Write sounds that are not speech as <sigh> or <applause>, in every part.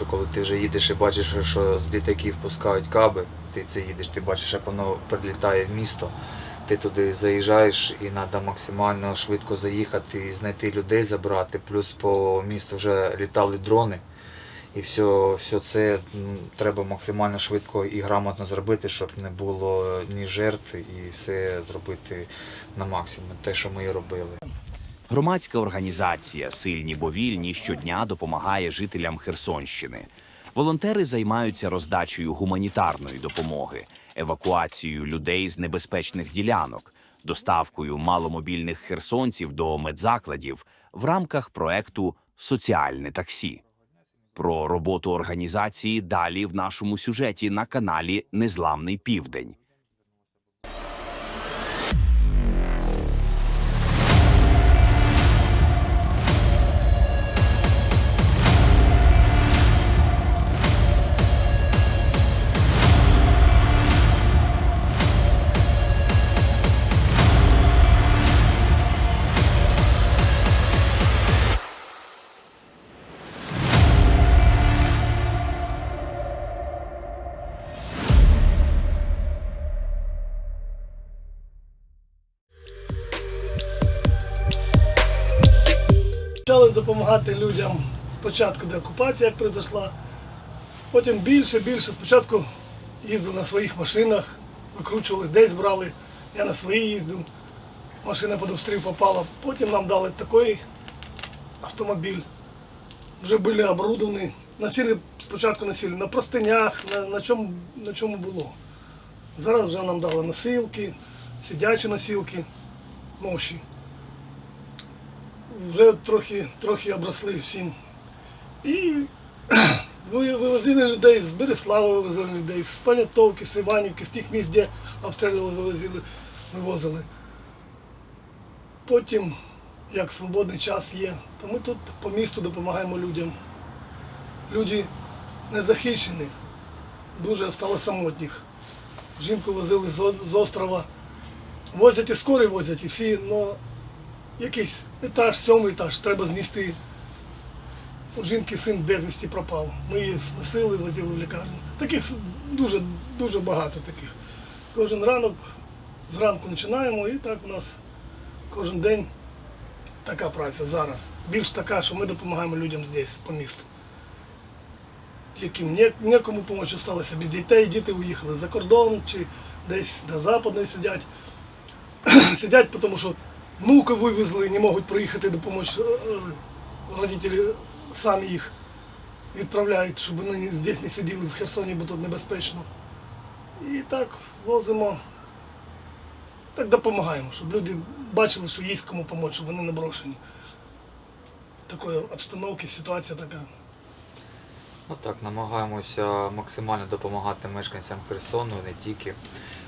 що коли ти вже їдеш і бачиш, що з літаків пускають каби, ти це їдеш, ти бачиш, як воно прилітає в місто. Ти туди заїжджаєш і треба максимально швидко заїхати і знайти людей забрати. Плюс по місту вже літали дрони. І все, все це треба максимально швидко і грамотно зробити, щоб не було ні жертв і все зробити на максимум, те, що ми і робили. Громадська організація Сильні бо вільні щодня допомагає жителям Херсонщини. Волонтери займаються роздачею гуманітарної допомоги, евакуацією людей з небезпечних ділянок, доставкою маломобільних херсонців до медзакладів в рамках проекту Соціальне таксі. Про роботу організації далі в нашому сюжеті на каналі Незламний Південь. Почали допомагати людям спочатку де окупація, як пройшла. Потім більше, більше. Спочатку їздили на своїх машинах, викручували, десь брали. Я на своїй їздив. Машина під обстріл попала. Потім нам дали такий автомобіль. Вже були оборудовані. Носили спочатку носили на простинях, на, на, чому, на чому було. Зараз вже нам дали носилки, сидячі носилки, ноші вже трохи, трохи обросли всім. І <clears throat> вивозили людей з Береслава, вивозили людей, з Понятовки, з Іванівки, з тих місць, де обстрілювали, вивозили, вивозили. Потім, як свободний час є, то ми тут по місту допомагаємо людям. Люди незахищені, дуже стало самотніх. Жінку возили з острова. Возять і скорі возять, і всі, але якийсь етаж, сьомий етаж, треба знести. У жінки син безвісті пропав. Ми її зносили, возили в лікарню. Таких дуже, дуже багато таких. Кожен ранок, зранку починаємо і так у нас кожен день така праця зараз. Більш така, що ми допомагаємо людям здесь, по місту. Яким не, некому допомогти сталося без дітей, діти уїхали за кордон чи десь на западної сидять. <clears throat> сидять, тому що внука вивезли, не можуть приїхати допомогти. Е, Родителі самі їх відправляють, щоб вони здесь не сиділи в Херсоні, бо тут небезпечно. І так возимо, так допомагаємо, щоб люди бачили, що є кому допомогти, щоб вони не брошені. Такої обстановки, ситуація така. Ну так, намагаємося максимально допомагати мешканцям Херсону, не тільки.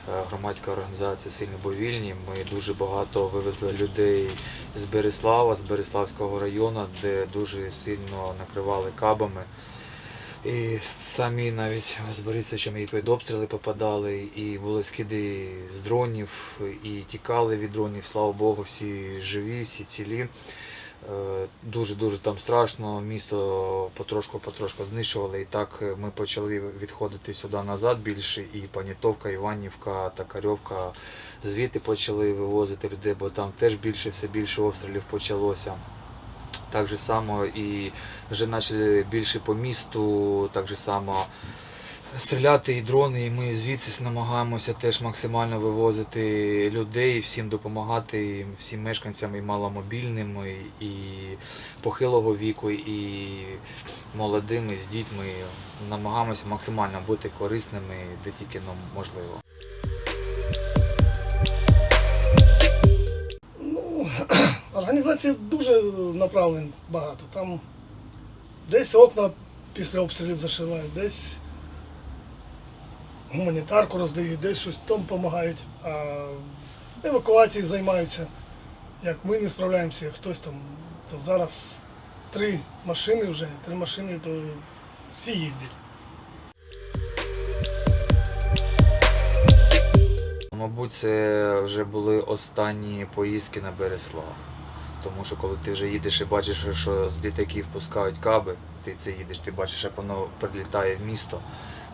Е, Громадська організація Сильні Бовільні. Ми дуже багато вивезли людей з Береслава, з Береславського району, де дуже сильно накривали кабами. І самі навіть з Борисовичем і під обстріли попадали, і були скиди з дронів, і тікали від дронів. Слава Богу, всі живі, всі цілі. Е, Дуже-дуже там страшно, місто потрошку-потрошку знищували. І так е, ми почали відходити сюди назад більше. І Панітовка, Іванівка, Такарьовка звідти почали вивозити людей, бо там теж більше, все більше обстрілів почалося. Так же само і вже почали більше по місту, так же само стріляти і дрони, і ми звідси намагаємося теж максимально вивозити людей, всім допомагати, всім мешканцям і маломобільним, і, і похилого віку, і молодим, і з дітьми. Намагаємося максимально бути корисними, де тільки нам можливо. Ну, <clears throat> організації дуже направлень багато. Там десь окна після обстрілів зашивають, десь гуманітарку роздають, десь щось там допомагають, а евакуації займаються. Як ми не справляємося, хтось там, то зараз три машини вже, три машини, то всі їздять. Мабуть, це вже були останні поїздки на Береслав. Тому що коли ти вже їдеш і бачиш, що з літаків пускають каби, ти це їдеш, ти бачиш, як воно прилітає в місто.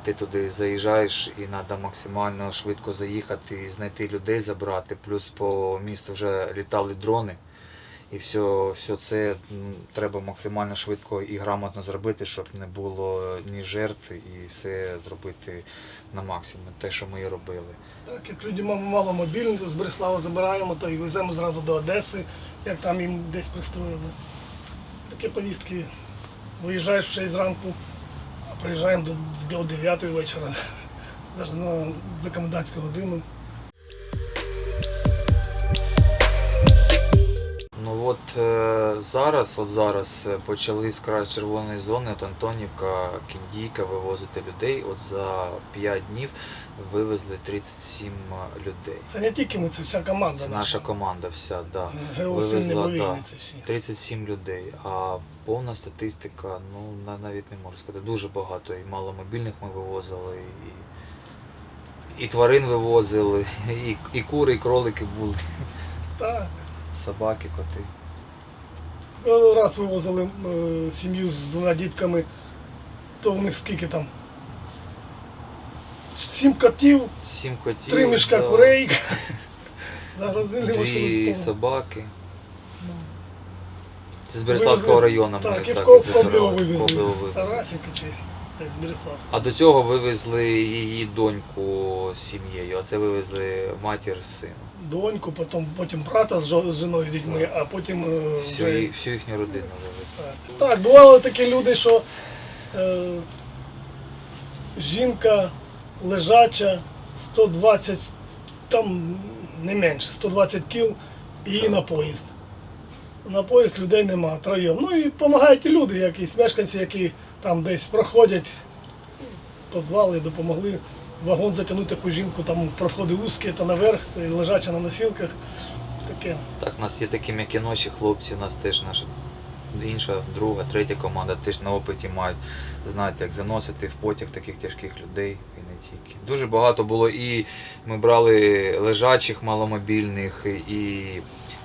Ти туди заїжджаєш і треба максимально швидко заїхати і знайти людей забрати. Плюс по місту вже літали дрони. І все, все це треба максимально швидко і грамотно зробити, щоб не було ні жертв і все зробити на максимум, те, що ми і робили. Так, як люди мало мобільні, з Береслава забираємо, то і веземо зразу до Одеси, як там їм десь пристроїли. Такі поїздки. Виїжджаєш в 6 зранку, приїжджаємо до, до 9 вечора, навіть на закомендантську годину. Ну от е, зараз, от зараз е, почали з краю червоної зони, от Антонівка, Кіндійка вивозити людей. От за 5 днів вивезли 37 людей. Це не тільки ми, це вся команда. Це наша команда вся, да. Це Вивезла, да. 37 людей, а повна статистика, ну навіть не можу сказати, дуже багато. І маломобільних ми вивозили, і, і тварин вивозили, і, і кури, і кролики були, Так. собаки, коти. Раз вивозили е, сім'ю з двома дітками, то в них скільки там? Сім котів, Сім котів. три мішка да, курей. <laughs> Загрузили Дві собаки. Ну. Це з Береславського району ми Так, і в Коб-. Коблево Коблево вивезли. вивезли. З Тарасівки чи десь з Береславського. А до цього вивезли її доньку з сім'єю, а це вивезли матір з сином. Доньку, потім, потім брата з жо- з жіною дітьми, а потім е, Всю, вже... ї- всю їхню родину вивезли. Так. так, бували такі люди, що е, жінка лежача 120, там не менше, 120 кіл, і її на поїзд. На поїзд людей нема, троєм. Ну і допомагають і люди, якісь мешканці, які там десь проходять, позвали, допомогли. Вагон затягнути таку жінку, там проходи вузькі, та наверх, та лежача на носілках. Таке. Так, у нас є такі м'які ночі, хлопці, у нас теж наша інша, друга, третя команда теж на опиті мають знають, як заносити в потяг таких тяжких людей і не тільки. Дуже багато було і ми брали лежачих маломобільних, і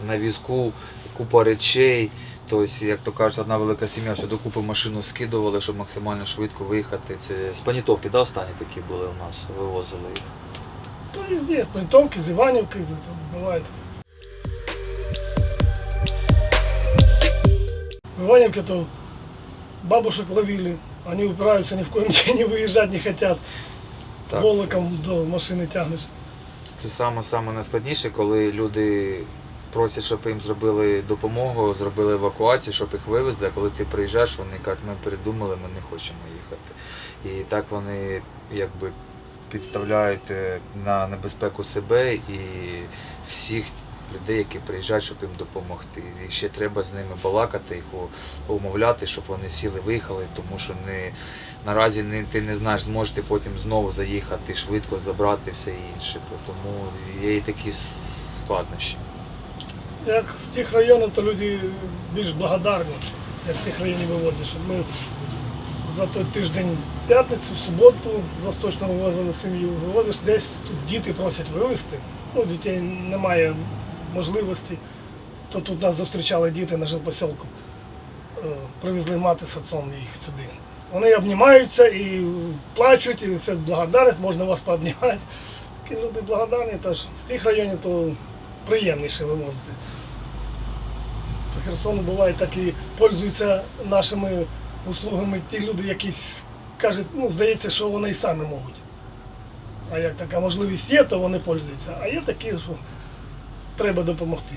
на візку купа речей. Тобто, як то кажуть, одна велика сім'я, що докупи машину скидували, щоб максимально швидко виїхати. Це з Панітовки, да, останні такі були у нас, вивозили їх. То везде, з Понтовки, з Іванівки, там буває. В Ивановке то бабушек ловили, они упираются, ни в коем <laughs> не выезжать не хотят. Так, Волоком до машини тягнеш. Це саме саме найскладніше, коли люди просять, щоб їм зробили допомогу, зробили евакуацію, щоб їх вивезли. А коли ти приїжджаєш, вони кажуть, ми передумали, ми не хочемо їхати. І так вони якби підставляють е, на небезпеку себе і всіх людей, які приїжджають, щоб їм допомогти. І ще треба з ними балакати, їх умовляти, щоб вони сіли, виїхали, тому що не, наразі не, ти не знаєш, зможеш ти потім знову заїхати, швидко забрати все інше. Тому є і такі складнощі. Як з тих районів, то люди більш благодарні, як з тих районів вивозять. Ми за той тиждень п'ятницю, в суботу з Восточного вивозили сім'ю. Вивозиш десь, тут діти просять вивезти. Ну, дітей немає можливості. То тут нас зустрічали діти на жилпосілку. Е, Привезли мати з отцом їх сюди. Вони обнімаються і плачуть, і все благодарність, можна вас пообнімати. Такі люди благодарні, тож з тих районів то приємніше вивозити. По Херсону буває так і пользуються нашими услугами ті люди, які кажуть, ну, здається, що вони і самі можуть. А як така можливість є, то вони пользуються. А є такі, що треба допомогти.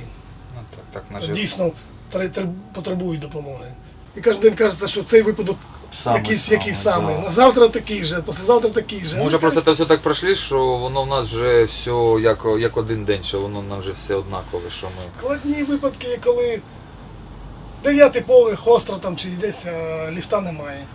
Ну, так, так, на Дійсно тре- тре- потребують допомоги. І кожен день кажеться, що цей випадок Самий якийсь, самий, якийсь самий. да. На завтра такий же, післязавтра такий же. Може Ну, просто це все так пройшли, що воно в нас вже все як, як один день, що воно нам вже все однакове, що ми. Складні випадки, коли дев'ятий поверх, остро там чи десь а, ліфта немає,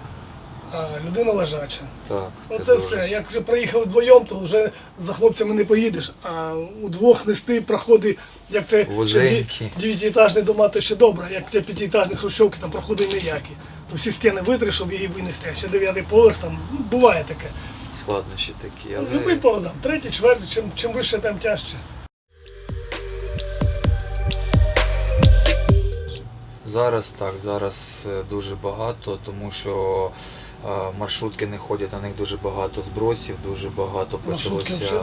а людина лежача. Так, Оце дуже все. Як вже приїхали вдвоєм, то вже за хлопцями не поїдеш. А удвох нести проходи, як це Вузенькі. дев'ятиэтажні дома, то ще добре, як те п'ятиэтажні хрущовки, там проходи ніякі. То всі стіни витри, щоб її винести, а ще дев'ятий поверх, там ну, буває таке. складнощі такі. Ну, Але... Любий поверх, там, третій, четвертий, чим, чим вище, тим тяжче. Зараз так, зараз е, дуже багато, тому що маршрутки не ходять, на них дуже багато збросів, дуже багато почалося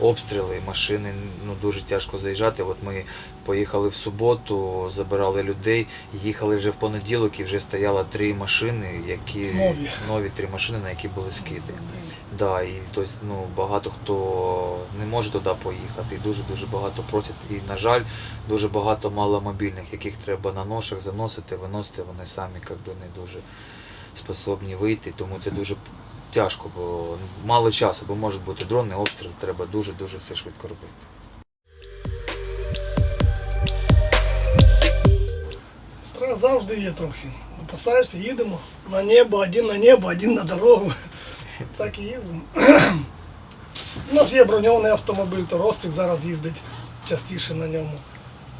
обстріли, машини ну дуже тяжко заїжджати. От ми поїхали в суботу, забирали людей, їхали вже в понеділок і вже стояло три машини, які Нові. нові три машини, на які були скиди. Да, і тобто, ну, багато хто не може туди поїхати, і дуже дуже багато просять. І, на жаль, дуже багато маломобільних, яких треба на ношах заносити, виносити, вони самі як би, не дуже способні вийти, тому це дуже тяжко, бо мало часу, бо можуть бути дрони, обстріл, треба дуже-дуже все швидко робити. Страх завжди є трохи. Опасаєшся, їдемо на небо, один на небо, один на дорогу. <laughs> Так і їздимо. У нас є броньований автомобіль, то Ростик зараз їздить частіше на ньому.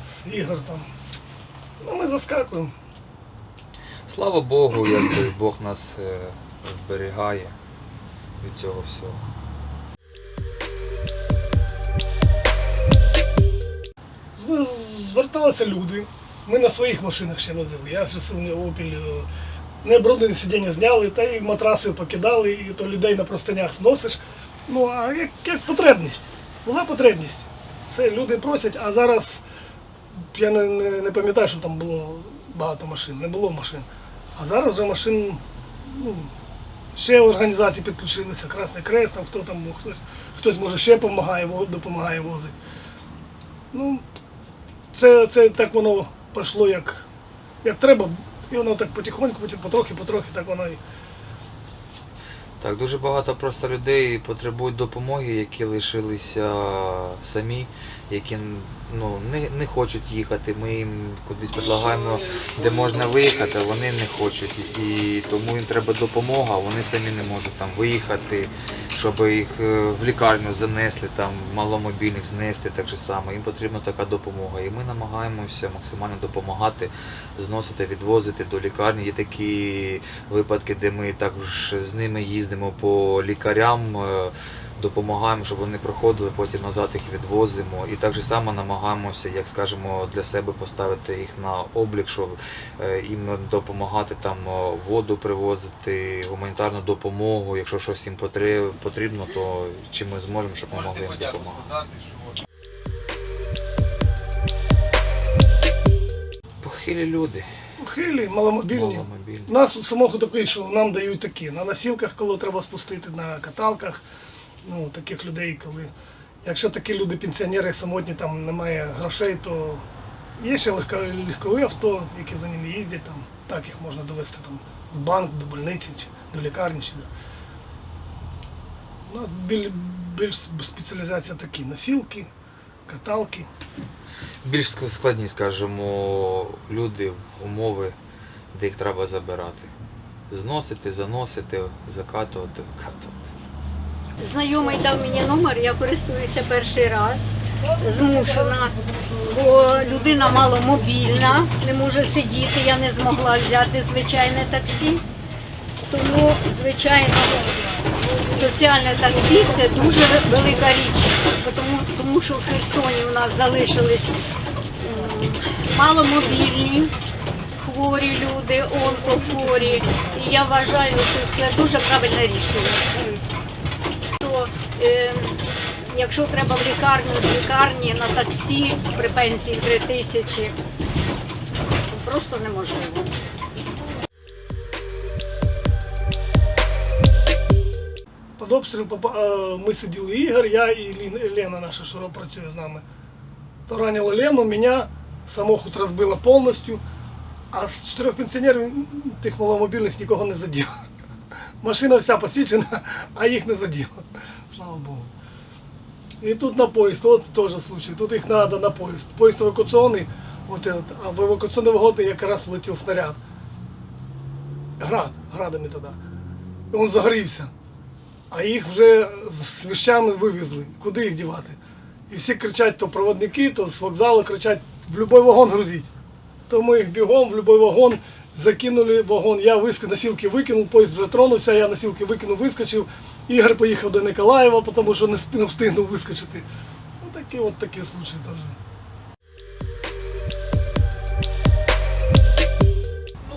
З ігор там. Ну, ми заскакуємо. Слава Богу, якби Бог нас е, вберігає від цього всього. Зверталися люди. Ми на своїх машинах ще возили. Я ще опіль е, не брудне сидіння зняли, та й матраси покидали, і то людей на простинях зносиш. Ну, а як, як потребність? Була потребність. Це люди просять, а зараз я не, не, не пам'ятаю, що там було багато машин, не було машин. А зараз вже машин, ну, ще організації підключилися, Красний Крест, там хто там, хтось, хтось може ще допомагає, допомагає возити. Ну, це, це так воно пішло як, як треба, і воно так потихоньку, потім потрохи, потрохи, так воно і. Так, дуже багато просто людей потребують допомоги, які лишилися самі, які ну, не, не хочуть їхати. Ми їм кудись предлагаємо, де можна виїхати, вони не хочуть. І тому їм треба допомога, вони самі не можуть там виїхати, щоб їх е, в лікарню занесли, там маломобільних знести так же само. Їм потрібна така допомога. І ми намагаємося максимально допомагати, зносити, відвозити до лікарні. Є такі випадки, де ми також з ними їздимо по лікарям, е, допомагаємо, щоб вони проходили, потім назад їх відвозимо. І так же само намагаємося, як скажемо, для себе поставити їх на облік, щоб е, їм допомагати там е, воду привозити, гуманітарну допомогу. Якщо щось їм потрібно, то чим ми зможемо, щоб ми могли їм допомагати. Похилі люди, Хилі, маломобільні. маломобільні. Нас у самого такий, що нам дають такі. На носілках, коли треба спустити, на каталках. Ну, таких людей, коли. Якщо такі люди, пенсіонери самотні, там немає грошей, то є ще легко, легкові авто, які за ними їздять, там, так їх можна довести там, в банк, до больниці, чи до лікарні. Чи до... У нас біль, більш спеціалізація такі носілки, каталки. більш складні, скажімо, люди, умови, де їх треба забирати. Зносити, заносити, закатувати, викатувати. Знайомий дав мені номер, я користуюся перший раз. Змушена, бо людина маломобільна, не може сидіти, я не змогла взяти звичайне таксі. Тому, звичайно, соціальне таксі це дуже велика річ, тому, тому що в Херсоні у нас залишились маломобільні, хворі люди, онкохворі. І я вважаю, що це дуже правильне рішення якщо треба в лікарню з лікарні на таксі при пенсії 3 тисячі, то просто неможливо. Під обстріл попа- е, ми сиділи Ігор, я і Лена наша, що працює з нами. То ранило Лену, мене, самохід розбило повністю, а з чотирьох пенсіонерів тих маломобільних нікого не заділо. Машина вся посічена, а їх не заділо. Слава Богу. І тут на поїзд, от теж случай, тут їх треба на поїзд. Поїзд евакуаційний, от этот, а в евакуаційний вагон якраз влетів снаряд. Град, градами тоді. І він загорівся. А їх вже з вещами вивезли. Куди їх дівати? І всі кричать, то проводники, то з вокзалу кричать, в будь-який вагон грузіть. То ми їх бігом, в будь-який вагон, закинули вагон. Я виск... носілки викинув, поїзд вже тронувся, я носілки викинув, вискочив. Ігор поїхав до Николаєва, тому що не, встигнув вискочити. Ну такі от такі случаї теж.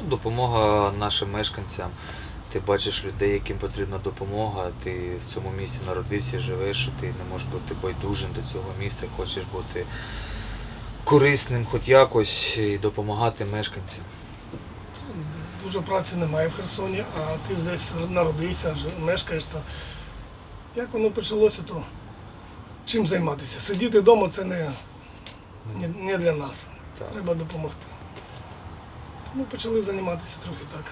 допомога нашим мешканцям. Ти бачиш людей, яким потрібна допомога. Ти в цьому місті народився, живеш, ти не можеш бути байдужим до цього міста, хочеш бути корисним хоч якось і допомагати мешканцям. Дуже праці немає в Херсоні, а ти десь народився, мешкаєш. Та як воно почалося, то чим займатися? Сидіти вдома це не, не, не для нас. Так. Треба допомогти. Тому почали займатися трохи так.